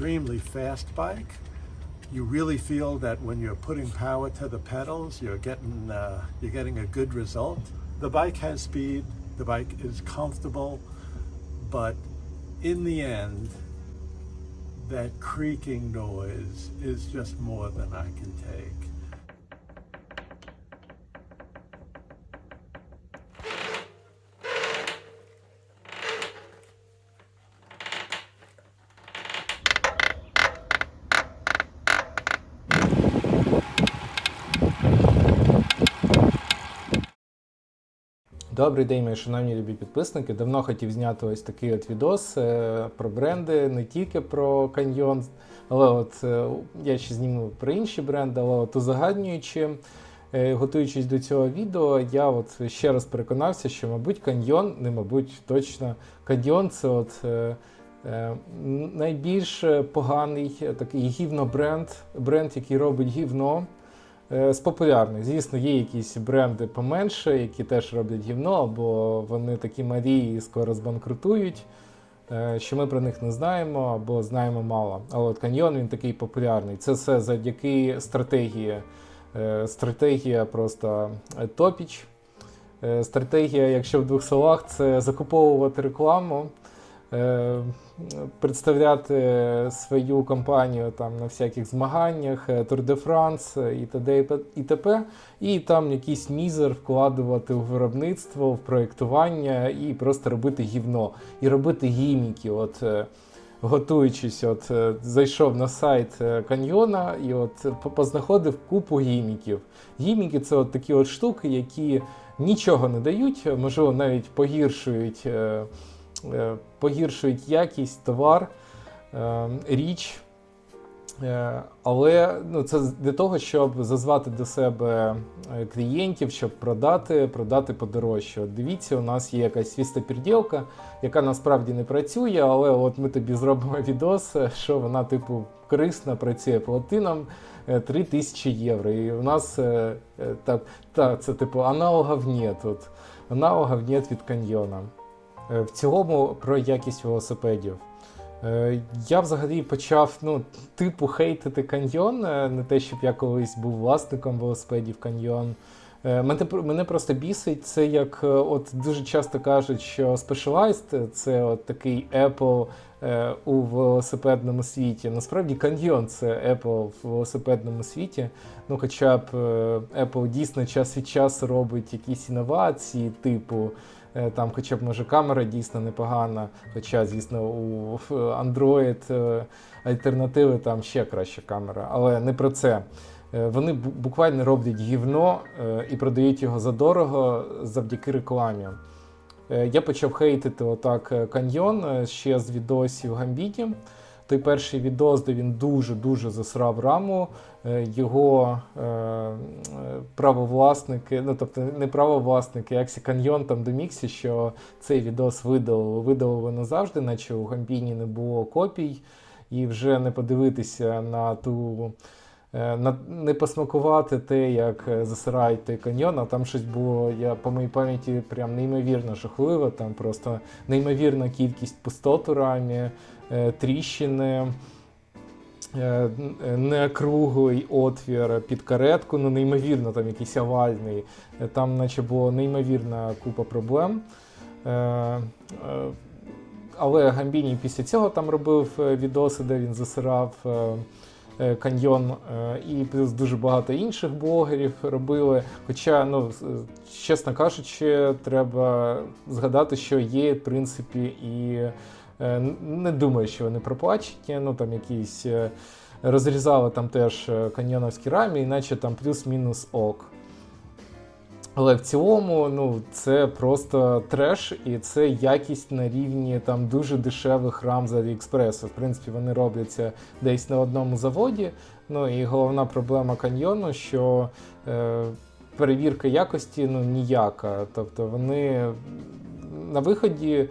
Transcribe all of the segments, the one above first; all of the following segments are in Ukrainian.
extremely fast bike. You really feel that when you're putting power to the pedals, you're getting uh, you're getting a good result. The bike has speed. The bike is comfortable, but in the end, that creaking noise is just more than I can take. Добрий день, мої шановні любі підписники. Давно хотів зняти ось такий от відос е, про бренди, не тільки про каньйон, але от е, я ще зніму про інші бренди, але от узагальнюючи, е, готуючись до цього відео, я от ще раз переконався, що, мабуть, каньйон, не мабуть, точно каньйон це от. Найбільш поганий такий гівно-бренд, бренд, який робить гівно з популярних. Звісно, є якісь бренди поменше, які теж роблять гівно, або вони такі малі і скоро збанкрутують, е, що ми про них не знаємо або знаємо мало. Але от каньйон він такий популярний. Це все завдяки стратегії. Е, Стратегія просто е, топіч. Е, Стратегія, якщо в двох словах, це закуповувати рекламу, е, представляти свою компанію там на всяких змаганнях, е, Tour de France е, і т.д. і т.п. І там якийсь мізер вкладувати в виробництво, в проєктування і просто робити гівно, і робити гіміки. От, е, готуючись, от е, зайшов на сайт е, каньйона і от е, познаходив купу гіміків. Гіміки це от такі от штуки, які нічого не дають, е, можливо, навіть погіршують, е, е, погіршують якість, товар, е, річ. Е, Але ну, це для того, щоб зазвати до себе е, клієнтів, щоб продати, продати подорожче. От дивіться, у нас є якась свістопірділка, яка насправді не працює, але от ми тобі зробимо відос, е, що вона, типу, корисна, працює платином 3 тисячі євро. І у нас е, е, так, та, це типу аналогів нет. От, аналогів нет від каньйона. Е, В цілому про якість велосипедів. Е, Я взагалі почав ну, типу хейтити каньйон, е, не те, щоб я колись був власником велосипедів каньйон. Мене, мене просто бісить це, як от дуже часто кажуть, що Specialized – це от такий Apple у велосипедному світі. Насправді каньйон це Apple в велосипедному світі. Ну, хоча б Apple дійсно час від часу робить якісь інновації, типу. Е, Там, хоча б може камера дійсно непогана, хоча, звісно, у Android е, альтернативи там ще краща камера, але не про це. Е, Вони буквально роблять гівно і продають його задорого завдяки рекламі. Я почав хейтити отак каньйон ще з відосів Гамбіті. Той перший відос, де він дуже-дуже засрав раму. Е, Його е, правовласники, ну тобто не правовласники, як Каньйон там домігся, що цей відос видалили. Видалили назавжди, наче у Гамбіні не було копій, і вже не подивитися на ту. е, не посмакувати те, як засирають той каньйон, а там щось було, я по моїй пам'яті, прям неймовірно жахливо. Там просто неймовірна кількість пустот у рамі, тріщини, е, не круглий отвір під каретку, ну неймовірно, там якийсь овальний. Е, Там, наче було неймовірна купа проблем. Е, Але Гамбіні після цього там робив відоси, де він засирав каньйон, і плюс дуже багато інших блогерів робили. Хоча, ну, чесно кажучи, треба згадати, що є, в принципі, і не думаю, що вони проплачені. Ну там якісь е, розрізали там теж е, каньйоновські рамі, іначе там плюс-мінус ок. Але в цілому, ну, це просто треш, і це якість на рівні там дуже дешевих рам з Аліекспресу. В принципі, вони робляться десь на одному заводі. Ну і головна проблема каньйону, що е, перевірка якості ну, ніяка. Тобто вони на виході е,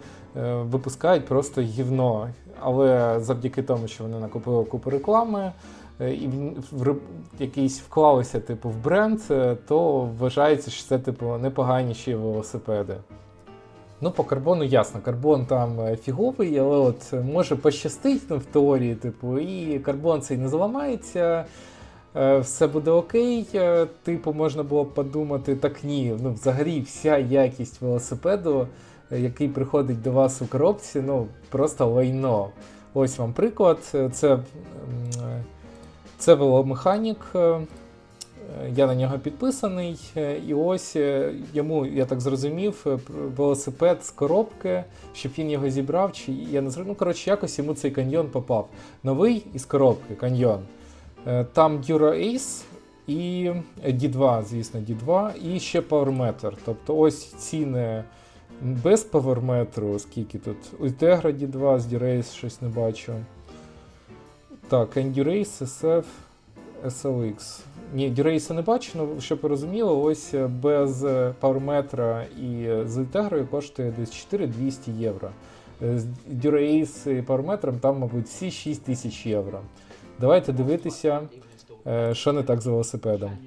випускають просто гівно. Але завдяки тому, що вони накупили купу реклами, е, і в- якийсь вклалися типу в бренд, е, то вважається, що це типу непогані ще велосипеди. Ну, по карбону ясно, карбон там е, фіговий, але от е, може пощастить ну, в теорії, типу, і карбон цей не зламається, е, все буде окей. е, Типу, можна було б подумати, так ні. Ну, взагалі, вся якість велосипеду, е, який приходить до вас у коробці, ну, просто лайно. Ось вам приклад. Це, це веломеханік. е, Я на нього підписаний, е, і ось е, йому, я так зрозумів, велосипед з коробки, щоб він його зібрав, чи я не. Ну, коротше, якось йому цей каньйон попав. Новий із коробки каньйон. Там Dura Ace і D2, звісно, D2, і ще PowerMeter. Тобто ось ціни без PowerMeter, скільки тут. Ultegra D2 з Dura-Ace щось не бачу. Так, Endurace, SF, SLX. Ні, Durace не бачу, але щоб ви розуміли, ось е, без е, PowerMeter і е, з Ultegra коштує десь 4200 євро. З Durace і PowerMeter там, мабуть, всі 6 тисяч євро. Давайте дивитися, що не так з велосипедом.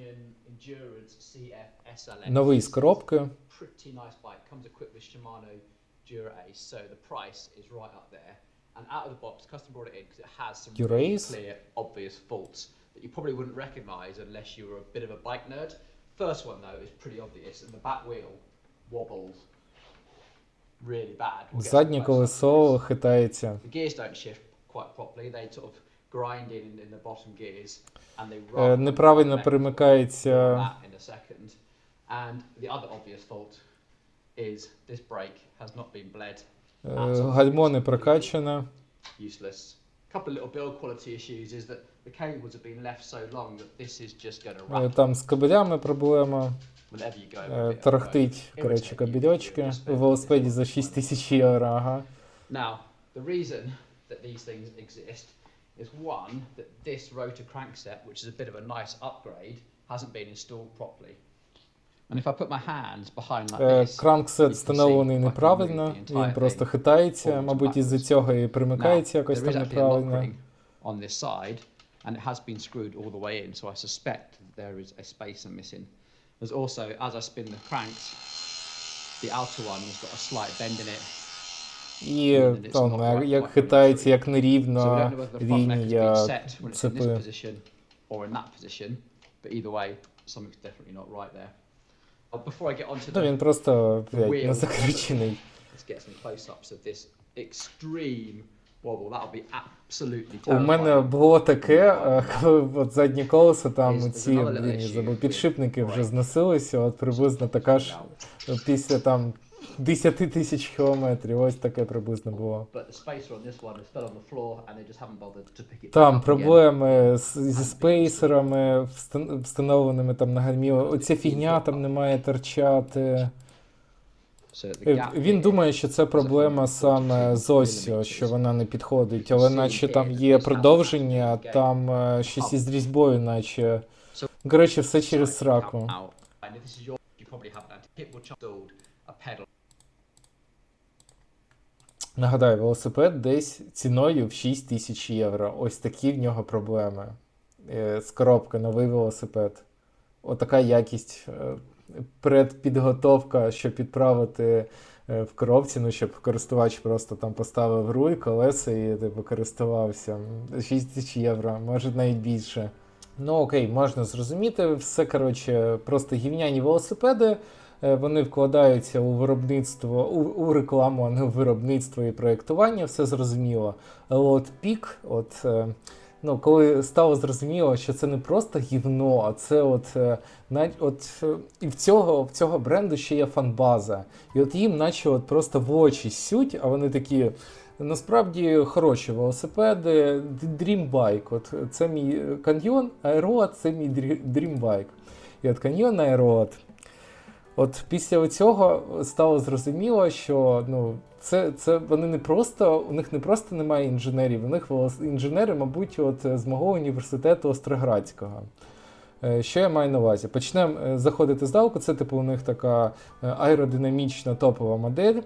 Новий з коробки. Pretty nice bike. Comes equipped with Shimano Dura Ace, so the price is right up there. And out of the box, custom brought it in because it has some Dura really Ace. clear, obvious faults that you probably wouldn't recognise unless you were a bit of a bike nerd. First one though is pretty obvious, and the back wheel wobbles really bad. We'll get some Заднє close-ups of колесо this. хитається. The gears don't shift quite properly. They sort of grind in in the bottom gears, and they Е, run. Неправильно More перемикається. on that in a second. And the other obvious fault Гальмо не прокачане. Useless. A couple of little build quality issues is that the cables have been left so long that this is just going to Е, rattle Там з кабелями проблема. whenever you go. Е, with it. Тарахтить, Irritate коротше, you. кабельочки. You'll У spend велосипеді this за much 6 money. тисяч євро, ага. Now, the reason that these things exist is one, that this rotor crankset, which is a bit of a nice upgrade, hasn't been installed properly. And if I put my hands behind like Е, this, Кранксет you can встановлений see I can неправильно, move the entire він просто thing хитається, forwards and мабуть, із-за backwards. цього і now, примикається якось there is там actually a lock неправильно. ring on this side, and it has been screwed all the way in, so I suspect that there is a spacer missing. There's also, as I spin the cranks, the outer one has got a slight bend in it, І meaning it's там, not quite- як quite хитається, як So we нерівно don't know whether the front neck has been лінія set when it's in this цепи. position or in that position, but either way, something's definitely not right there. Ну, він просто, блядь, absolutely У мене було таке, е, коли от заднє колесо, там ці, блін, підшипники вже зносилися, от приблизно така ж після там 10 тисяч кілометрів, ось таке приблизно було. Там проблеми з, зі спейсерами, встановленими там на гальмі. Оця фігня там не має торчати. Е, Він думає, що це проблема саме з осью, що вона не підходить, але наче там є продовження, там е, щось із різьбою, наче. Коротше, все через сраку. Нагадаю, велосипед десь ціною в 6 тисяч євро. Ось такі в нього проблеми. Е, З коробки, новий велосипед. Отака якість, е, предпідготовка, щоб підправити е, в коробці, ну щоб користувач просто там поставив руль, колеса і типу, користувався. 6 тисяч євро, може навіть більше. Ну окей, можна зрозуміти. Все коротше, просто гівняні велосипеди. Е, Вони вкладаються у виробництво, у, у рекламу, а не у виробництво і проєктування, все зрозуміло. Але от пік, от, е, ну, коли стало зрозуміло, що це не просто гівно, а це от, е, от і в цього, в цього бренду ще є фанбаза. І от їм наче от просто в очі сють, а вони такі. Насправді хороші велосипеди, Bike. От це мій каньйон, аерот це мій Bike. І от каньйон аерот. От після цього стало зрозуміло, що ну, це, це вони не просто, у них не просто немає інженерів, у них інженери, мабуть, от з мого університету Остроградського. Е, Що я маю на увазі? Почнемо заходити заходити далку. Це типу у них така е, аеродинамічна топова модель.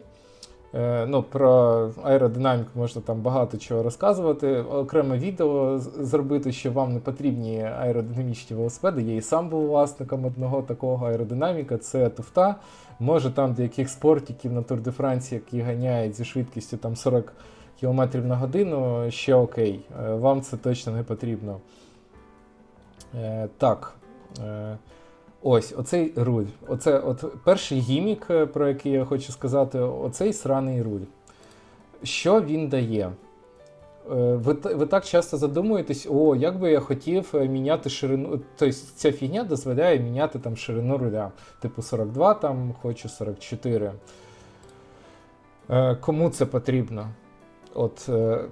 Е, Ну, про аеродинаміку можна там багато чого розказувати. Окреме відео зробити, що вам не потрібні аеродинамічні велосипеди. Я і сам був власником одного такого аеродинаміка. Це туфта. Може там деяких спортиків на Тур де Франції, які ганяють зі швидкістю там 40 км на годину, ще окей. Е, Вам це точно не потрібно. Е, так. Ось, оцей руль. Оце от перший гімік, е, про який я хочу сказати, оцей сраний руль. Що він дає? Е, Ви, ви так часто задумуєтесь, о, як би я хотів е, міняти ширину. Тобто ця фігня дозволяє міняти там ширину руля. Типу 42, там хочу 44. Е, Кому це потрібно? От, е,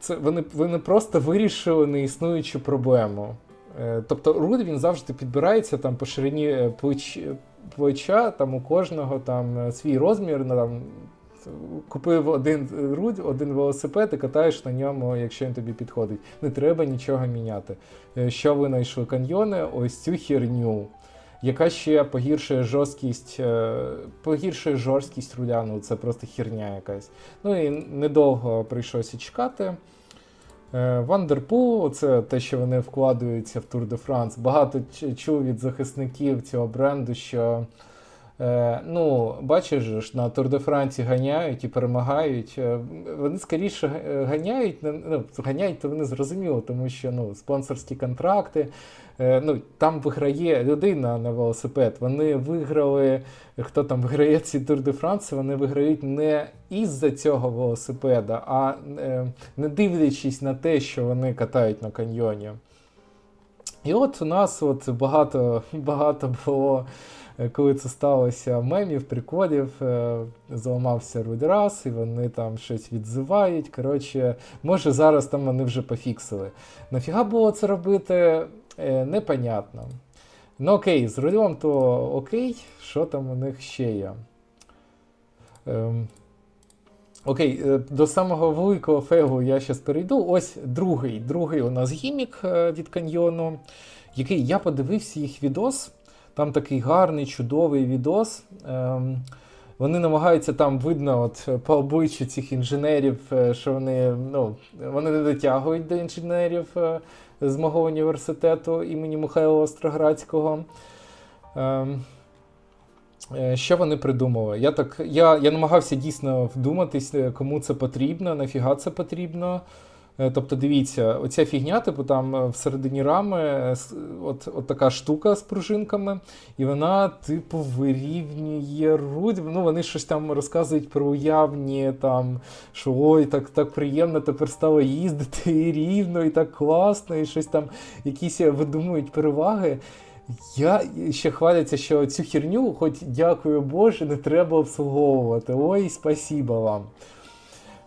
це, вони, вони просто вирішили неіснуючу проблему. Е, Тобто руль він завжди підбирається там по ширині е, плеч, плеча, там у кожного там е, свій розмір. Там, купив один руль, один велосипед і катаєш на ньому, якщо він тобі підходить. Не треба нічого міняти. Е, Що ви знайшли каньйони? Ось цю херню. Яка ще погіршує жорсткість, е, погіршує жорсткість руля, ну це просто херня якась. Ну і недовго прийшлося чекати. Е, Вандерпул, це те, що вони вкладаються в Тур де Франс. Багато чув від захисників цього бренду, що ну, бачиш, на Tour de France ганяють і перемагають. Е, Вони скоріше е, ганяють, ну, ганяють, то вони зрозуміло, тому що ну, спонсорські контракти. Е, ну, там виграє людина на велосипед. Вони виграли, хто там виграє ці Tour de France, вони виграють не із-за цього велосипеда, а е, не дивлячись на те, що вони катають на каньйоні. І от у нас от багато, багато було, е, коли це сталося, мемів, приколів, е, зламався руль і вони там щось відзивають. Коротше, може зараз там вони вже пофіксили. Нафіга було це робити? Е, непонятно. Ну окей, з рулем то окей, що там у них ще є? Ем, Окей, е, до самого великого фейлу я зараз перейду. Ось другий, другий у нас гімік е, від каньйону, який я подивився їх відос. Там такий гарний, чудовий відос. Ем, вони намагаються там видно, от по обличчю цих інженерів, е, що вони, ну, вони не дотягують до інженерів е, з мого університету імені Михайла Остроградського. Ем, Е, Що вони придумали? Я так я, я намагався дійсно вдуматись, кому це потрібно, нафіга це потрібно. Е, Тобто, дивіться, оця фігня, типу там е, всередині рами е, от, от така штука з пружинками, і вона, типу, вирівнює руль. Ну, вони щось там розказують про уявні, там, що ой, так, так приємно тепер стало їздити і рівно, і так класно, і щось там якісь видумують переваги. Я ще хваляться, що цю херню, хоч дякую Боже, не треба обслуговувати. Ой, спасіба вам.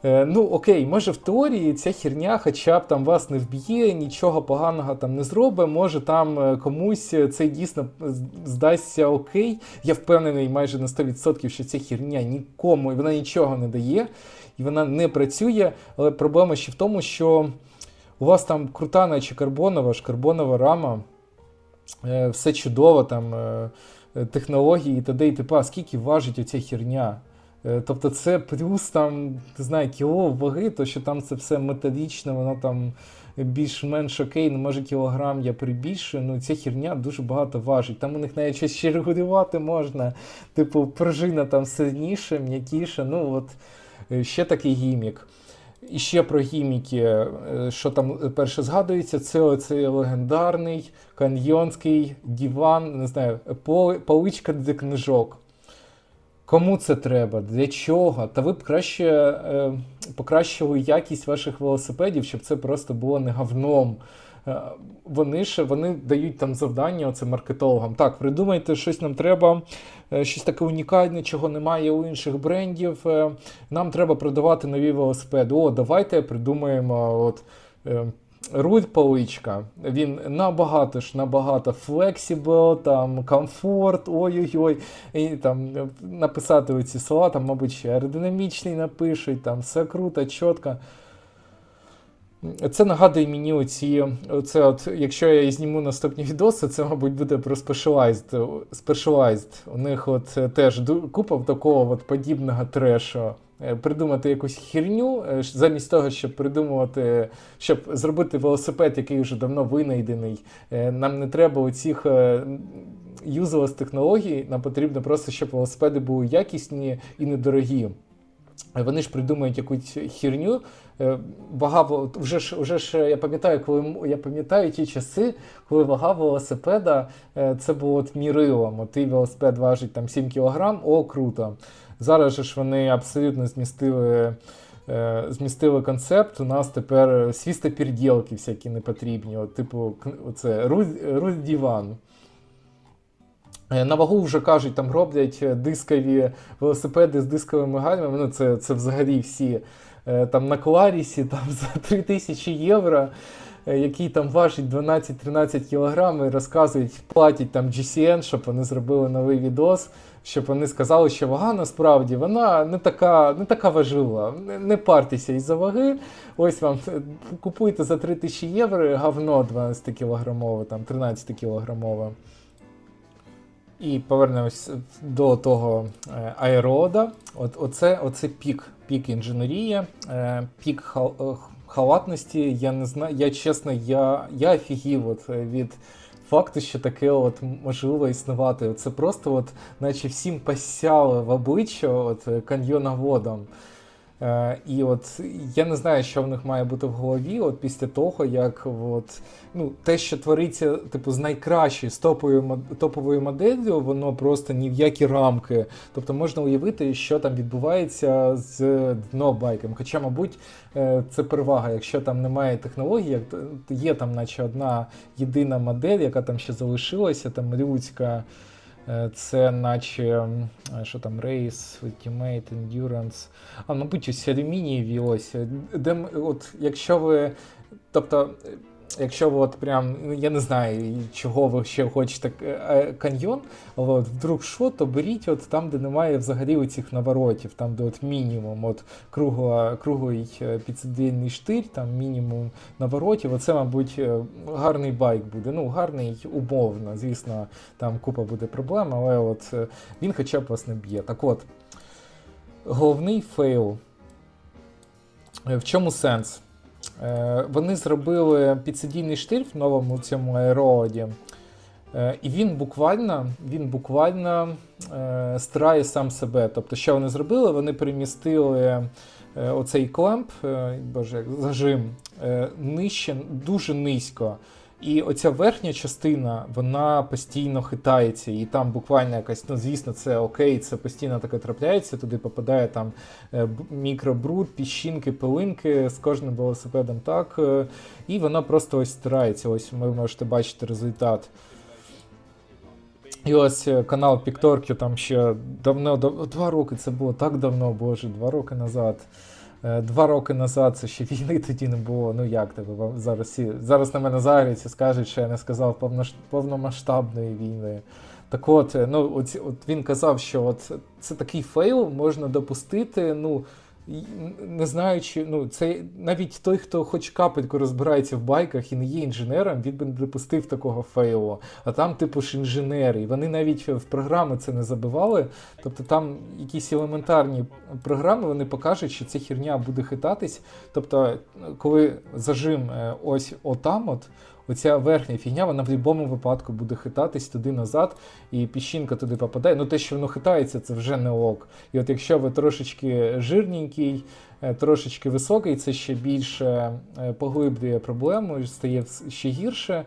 Е, ну, окей, може в теорії ця херня хоча б там вас не вб'є, нічого поганого там не зробить, може там е, комусь це дійсно здасться окей. Я впевнений майже на 100%, що ця херня нікому, і вона нічого не дає, і вона не працює. Але проблема ще в тому, що у вас там крута, наче карбонова ж карбонова рама. Е, все чудово, там е, е, технології і т.д. і т.п. Скільки важить оця херня? Е, Тобто це плюс там, не знаю, кіло ваги, то що там це все металічне, воно там більш-менш окей, ну може кілограм я прибільшую, ну ця херня дуже багато важить. Там у них навіть щось ще регулювати можна. Типу, пружина там сильніша, м'якіша. Ну от е, ще такий гімік. І ще про гіміки, е, що там перше згадується, це оцей легендарний каньйонський диван, не знаю, поличка для книжок. Кому це треба? Для чого? Та ви б краще е, покращили якість ваших велосипедів, щоб це просто було не говном. Е, вони ж вони дають там завдання оце маркетологам. Так, придумайте, щось нам треба, е, щось таке унікальне, чого немає у інших брендів. Е, Нам треба продавати нові велосипеди. О, давайте придумаємо от. е, Руль поличка, він набагато ж набагато флексібл, там комфорт, ой-ой-ой. І там написати оці слова, там, мабуть, ще аеродинамічний напишуть, там все круто, чітко. Це нагадує мені оці, оце от, якщо я зніму наступні відоси, це, мабуть, буде про Specialized. Specialized. У них от е, теж купа такого от подібного трешу. Е, Придумати якусь херню, е, замість того, щоб придумувати, щоб зробити велосипед, який вже давно винайдений. Е, Нам не треба оцих юзлес технологій, нам потрібно просто, щоб велосипеди були якісні і недорогі. Вони ж придумують якусь херню. Вага вже ж вже ж я пам'ятаю, коли я пам'ятаю ті часи, коли вага велосипеда це було от мірилом. От твій велосипед важить там 7 кг, о, круто. Зараз ж вони абсолютно змістили. е, Змістили концепт, у нас тепер свістопірділки всякі непотрібні, от, типу, оце Русь, Русь Діван. Е, На вагу вже кажуть, там роблять дискові велосипеди з дисковими гальмами. Ну, це, це взагалі всі е, там на Кларісі там, за 3000 євро, е, який там важить 12-13 кілограм, і розказують, платять там GCN, щоб вони зробили новий відос, щоб вони сказали, що вага насправді вона не така, не така важлива. Не, не партеся із-за ваги. Ось вам е, купуйте за 3000 євро говно 12 кілограмове, там 13 кілограмове. І повернемось до того е, аерода. От, оце, оце пік, пік інженерії, пік хал, халатності. Я не знаю, я чесно, я, я офігів от, е, від факту, що таке от можливо існувати. Це просто, от, наче всім посяли в обличчя от, каньйона каньйоноводом. Е, і от я не знаю, що в них має бути в голові, от після того, як от, ну, те, що твориться, типу, з найкращою з топовою, топовою моделлю, воно просто ні в які рамки. Тобто можна уявити, що там відбувається з днобайком. Хоча, мабуть, е, це перевага, якщо там немає то- є там, наче одна єдина модель, яка там ще залишилася, там людська. Е, Це наче е, що там рейс, Ultimate, Endurance. А, мабуть, у алюмінієві ось. Де, от, якщо ви. Тобто, якщо от прям, ну, я не знаю, чого ви ще хочете е, е, каньйон, от вдруг що, то беріть от там, де немає взагалі цих наворотів, там, де от мінімум, от кругла, круглий е, підсидільний штир, там мінімум наворотів. Оце, мабуть, гарний байк буде. Ну, гарний умовно, звісно, там купа буде проблем, але от він хоча б вас не б'є. Так от, головний фейл. В чому сенс? Е, Вони зробили підсидійний штир в новому цьому аероді. Е, І він буквально, він буквально е, стирає сам себе. Тобто, що вони зробили? Вони перемістили оцей кламп, е, боже, зажим, нижче, дуже низько. І оця верхня частина, вона постійно хитається, і там буквально якась, ну звісно, це окей, це постійно таке трапляється, туди попадає там е, мікробруд, піщинки, пилинки з кожним велосипедом так. е, І воно просто ось стирається. Ось ви можете бачити результат. І ось е, канал Пікторкю там ще давно, дав- два роки це було так давно, боже, два роки назад. Е, Два роки назад це ще війни тоді не було. Ну як тебе зараз всі зараз на мене загряться, скажуть, що я не сказав повномасштабної війни. Так от, е, ну от, от він казав, що от це такий фейл можна допустити. Ну не знаючи, ну це навіть той, хто хоч капельку розбирається в байках і не є інженером, він би не допустив такого фейлу. А там, типу ж інженери, і вони навіть в програми це не забивали. Тобто там якісь елементарні програми вони покажуть, що ця херня буде хитатись. Тобто, коли зажим е, ось отам, от. Оця верхня фігня, вона в будь-якому випадку буде хитатись туди-назад, і піщинка туди попадає. Ну те, що воно хитається, це вже не ок. І от якщо ви трошечки жирненький, е, трошечки високий, це ще більше е, поглиблює проблему, стає ще гірше.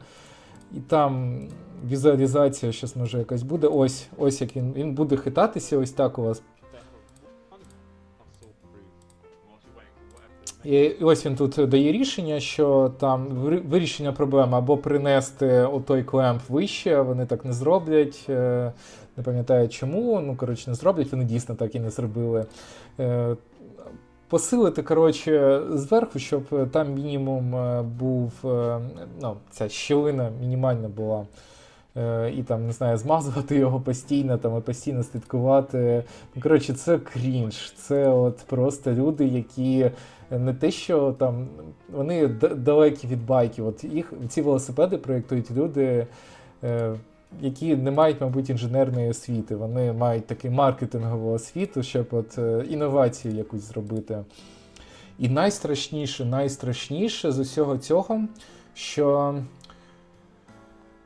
І там візуалізація зараз може якась буде. Ось, ось як він, він буде хитатися, ось так у вас І ось він тут дає рішення, що там вирішення проблеми або принести отой клемп вище, вони так не зроблять. е, Не пам'ятаю чому. Ну, коротше, не зроблять, вони дійсно так і не зробили. Е, Посилити, коротше, зверху, щоб там мінімум е, був, ну, ця щілина мінімальна була. Е, і там, не знаю, змазувати його постійно, там, і постійно слідкувати. Ну, коротше, це крінж. Це от просто люди, які не те, що там вони далекі від байків. От їх ці велосипеди проєктують люди. Е, які не мають, мабуть, інженерної освіти. Вони мають таку маркетингову освіту, щоб от е, інновацію якусь зробити. І найстрашніше, найстрашніше з усього цього, що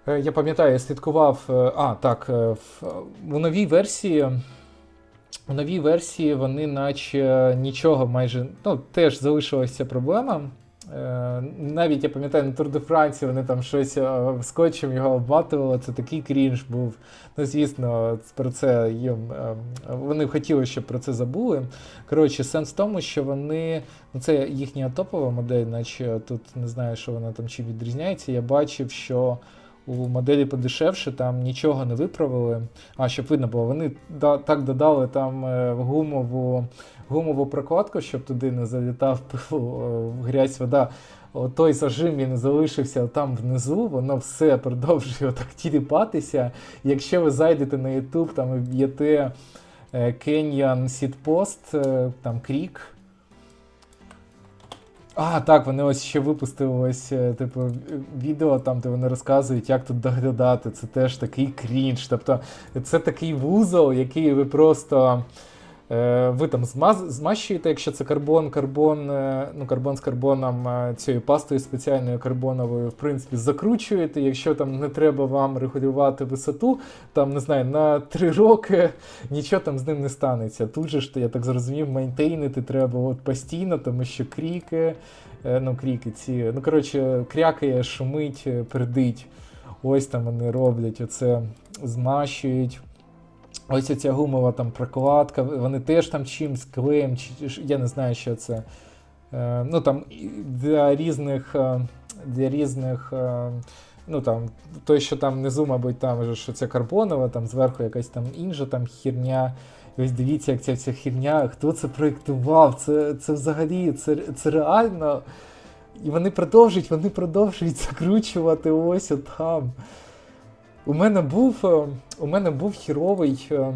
я пам'ятаю, я слідкував. е, А, так, е, в, новій версії. У новій версії вони, наче нічого майже. Ну, теж залишилася проблема. Е, Навіть я пам'ятаю на Тур де Франції вони там щось е, скотчем його обматували. Це такий крінж був. Ну, звісно, про це їм е, вони хотіли, щоб про це забули. Коротше, сенс в тому, що вони. Ну, це їхня топова модель, наче тут не знаю, що вона там чи відрізняється. Я бачив, що у моделі подешевше там нічого не виправили. А, щоб видно було, вони да, так додали там е, гумову, гумову прокладку, щоб туди не залітав пил, е, грязь вода. О, той зажим він залишився там внизу, воно все продовжує так тіліпатися. Якщо ви зайдете на YouTube там і вб'єте е, Canyon Seedpost, е, там Крік. А, так, вони ось ще випустили ось, е, типу, відео там, де вони розказують, як тут доглядати. Це теж такий крінж. Тобто, це такий вузол, який ви просто. Е, ви там змащуєте, якщо це карбон, карбон, е, ну, карбон з карбоном, е, цією пастою спеціальною карбоновою, в принципі, закручуєте. Якщо там не треба вам регулювати висоту, там, не знаю, на 3 роки нічого там з ним не станеться. Тут же ж, я так зрозумів, мейнтейнити треба от постійно, тому що кріки, ну, кріки ці, ну, коротше, крякає, шумить, пердить. Ось там вони роблять, оце змащують. Ось оця гумова там прокладка, вони теж там чимсь клеєм, чи, я не знаю, що це. Е, ну там для різних, е, для різних, е, ну там, той, що там внизу, мабуть, там що це карбонова, там зверху якась там інша там хірня. Ось дивіться, як ця вся хірня, хто це проєктував, це, це взагалі, це, це реально. І вони продовжують, вони продовжують закручувати ось отам. У мене був, е, у мене був хіровий е,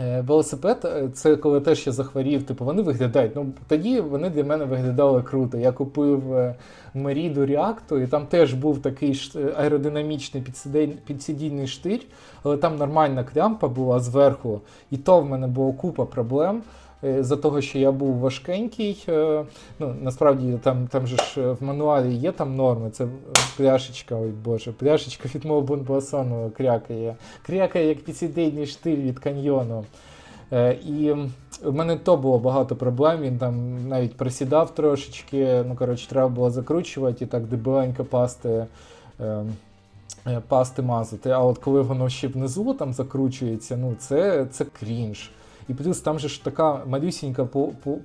е, велосипед. Це коли теж я захворів. Типу, вони виглядають. Ну тоді вони для мене виглядали круто. Я купив Merida React, і там теж був такий аеродинамічний підсидійний штир, але там нормальна клямпа була зверху, і то в мене було купа проблем. Е, За того, що я був важкенький, е, ну насправді там, там же ж е, в мануалі є там норми. Це пляшечка, ой боже, пляшечка від мого бонбасону крякає. Крякає як підсідейний штиль від каньйону. І в мене то було багато проблем. Він там навіть присідав трошечки. Ну, коротше, треба було закручувати і так дебеленько пасти. Пасти мазати, а от коли воно ще внизу там закручується, ну це, це крінж. І плюс там же ж така малюсінька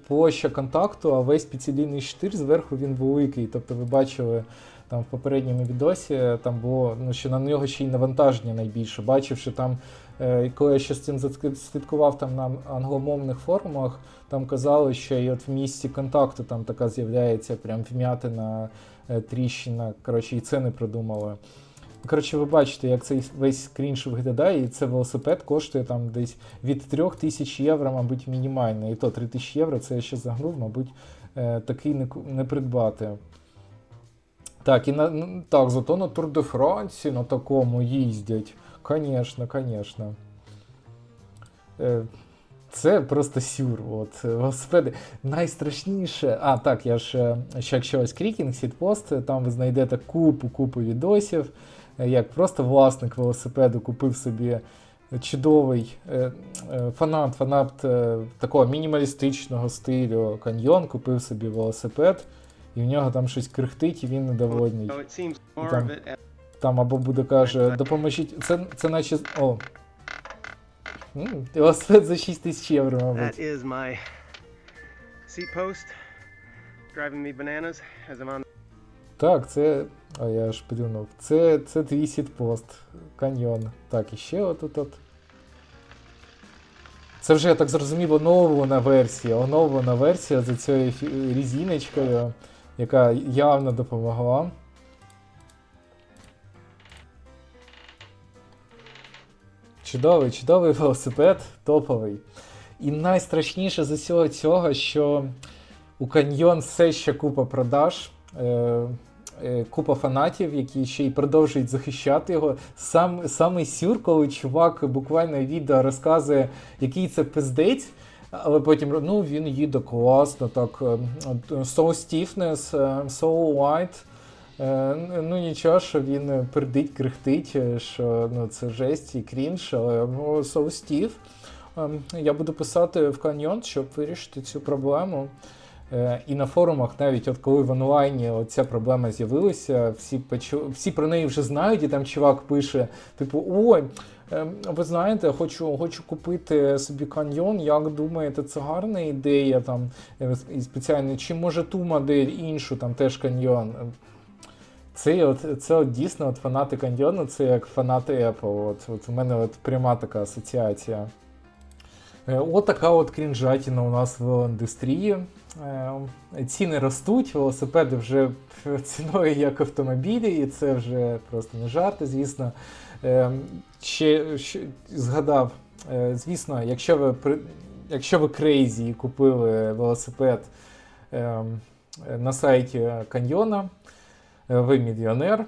площа контакту, а весь підсилійний штир зверху він великий. Тобто ви бачили там в попередньому відосі, там було, ну, що на нього ще й навантаження найбільше. Бачив, що там, е, коли я ще з цим слідкував там на англомовних форумах, там казали, що і от в місці контакту там така з'являється прям вм'ятина, е, тріщина. Коротше, і це не придумали. Коротше, ви бачите, як цей весь крінж виглядає, і це велосипед коштує там десь від 3 тисяч євро, мабуть, мінімально. І то 3 тисячі євро, це я ще загнув, мабуть, е, такий не, не придбати. Так, і на, так, зато на Тур де Франції на такому їздять. Конечно, конечно. Е, це просто сюр. От, велосипеди. Найстрашніше. А, так, я ж е, ще якщо ось Крікінг, Сітпост, там ви знайдете купу купу відосів, як просто власник велосипеду купив собі чудовий е, е, фанат, фанат е, такого мінімалістичного стилю каньйон, купив собі велосипед, і в нього там щось крихтить, і він недовольний. Там- Там або буде каже, допоможіть. Це, це наче. О. Велосипед за 6 тисяч євро, мабуть. that is my seat post driving me bananas as I'm on Так, це. А я аж плюнув. Це, це твій сітпост. Каньйон. Так, і ще отут от. Це вже, я так зрозумів, оновлена версія. Оновлена версія за цією різіночкою, яка явно допомогла. Чудовий, чудовий велосипед, топовий. І найстрашніше з усього цього, що у каньйон все ще купа продаж, е, купа фанатів, які ще й продовжують захищати його. Сам, самий сюр, коли чувак буквально відео розказує, який це пиздець. Але потім ну, він їде класно, так е, so stiffness, е, so light. Е, Ну нічого, що він е, пердить, кряхтить, е, що ну, це жесть і крінж, але ну, so stiff. Ем, Я буду писати в каньйон, щоб вирішити цю проблему. Е, І на форумах, навіть от коли в онлайні ця проблема з'явилася, всі почу... всі про неї вже знають, і там чувак пише: типу, ой, ем, ви знаєте, хочу, хочу купити собі каньйон. Як думаєте, це гарна ідея? Там е, і спеціально, чи може ту модель іншу, там теж каньйон. Це от, це от дійсно от фанати каньйону, це як фанати Apple. От, от у мене от пряма така асоціація. Е, От от крінжатіна у нас в індустрії. Е, Ціни ростуть, велосипеди вже ціною як автомобілі, і це вже просто не жарти, звісно. Е, Ще, ще згадав, е, звісно, якщо ви якщо ви крейзі і купили велосипед е, на сайті Каньйона, ви мільйонер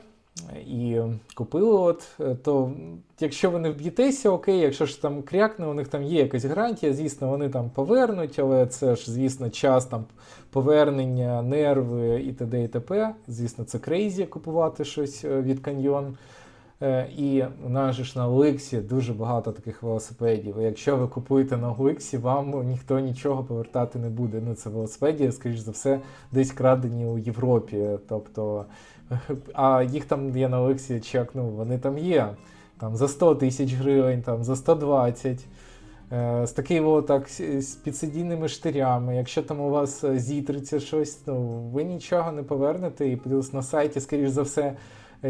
і купили, от, е, то якщо ви не вб'єтеся, окей, якщо ж там крякне, у них там є якась гарантія, звісно, вони там повернуть, але це ж, звісно, час там повернення, нерви і т.д. і т.п. Звісно, це крейзі купувати щось е, від каньйон. Е, І у нас ж на Оликсі дуже багато таких велосипедів. І якщо ви купуєте на Оликсі, вам ніхто нічого повертати не буде. Ну, це велосипеді, скоріш за все, десь крадені у Європі. Тобто, а їх там є на Олексі чек, ну, вони там є. Там за 100 тисяч гривень, там за 120. Е, З такими так, підсидійними штирями. Якщо там у вас е, зітриться щось, ну ви нічого не повернете, і плюс на сайті, скоріш за все,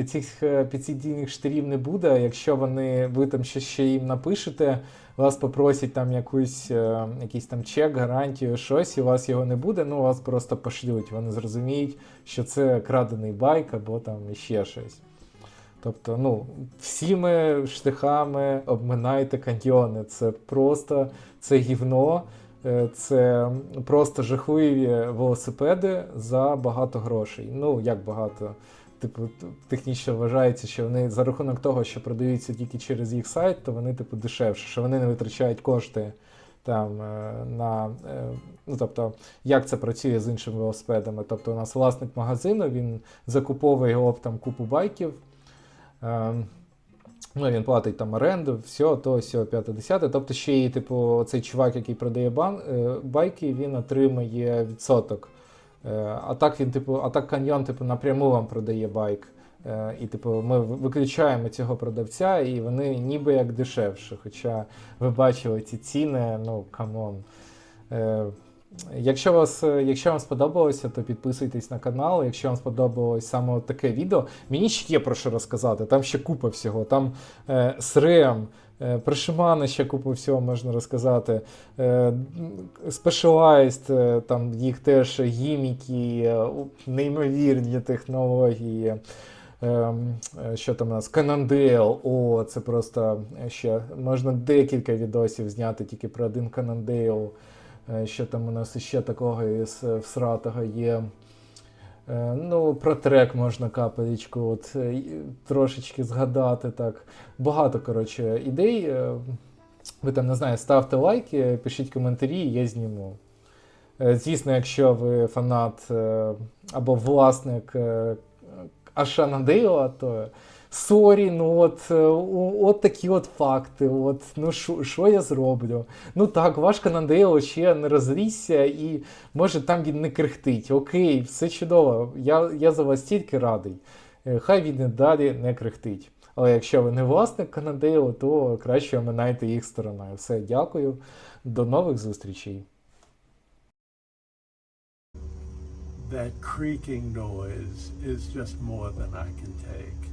цих е, підсидійних штирів не буде. Якщо вони ви там ще, ще їм напишете, вас попросять там якусь, е, якийсь там чек, гарантію, щось, і у вас його не буде, ну вас просто пошлють. Вони зрозуміють, що це крадений байк або там ще щось. Тобто, ну, всіми штихами обминайте каньйони. Це просто це гівно, е, це просто жахливі велосипеди за багато грошей. Ну, як багато. Типу, технічно вважається, що вони за рахунок того, що продаються тільки через їх сайт, то вони, типу, дешевше, що вони не витрачають кошти там е, на. е, Ну, тобто, як це працює з іншими велосипедами? Тобто, у нас власник магазину, він закуповує оптом купу байків. Ем, Ну, він платить там оренду, все, то, все, п'яте, десяте. Тобто ще й, типу, цей чувак, який продає бан, е, байки, він отримує відсоток. Е, а так він, типу, а так каньйон, типу, напряму вам продає байк. Е, і, типу, ми виключаємо цього продавця, і вони ніби як дешевше. Хоча ви бачили ці ціни, ну камон. Якщо, вас, е, якщо вам сподобалося, то підписуйтесь на канал. Якщо вам сподобалось саме таке відео, мені ще є про що розказати. Там ще купа всього. Там е, SRAM, е, про Shimano ще купу всього можна розказати. Е, Specialized, е, там їх теж гіміки, е, неймовірні технології. Ем, е, Що там у нас? Cannondale, о, це просто ще можна декілька відосів зняти тільки про один Cannondale. Е, Що там у нас ще такого із е, всратого є. Е, Ну, про трек можна капелечку, от трошечки згадати так. Багато, коротше, ідей. Ви там не знаю, ставте лайки, пишіть коментарі, я зніму. Звісно, якщо ви фанат або власник Ашана Дейла, то сорі, ну от, е, от такі от факти. От, ну що я зроблю? Ну так, ваш Канандейл ще не розрісся, і може там він не крихтить. Окей, все чудово. Я, я за вас тільки радий. Е, Хай він і далі не крихтить. Але якщо ви не власник Канадейлу, то краще оминайте їх стороною. Все, дякую. До нових зустрічей. That creaking noise is just more than I can take.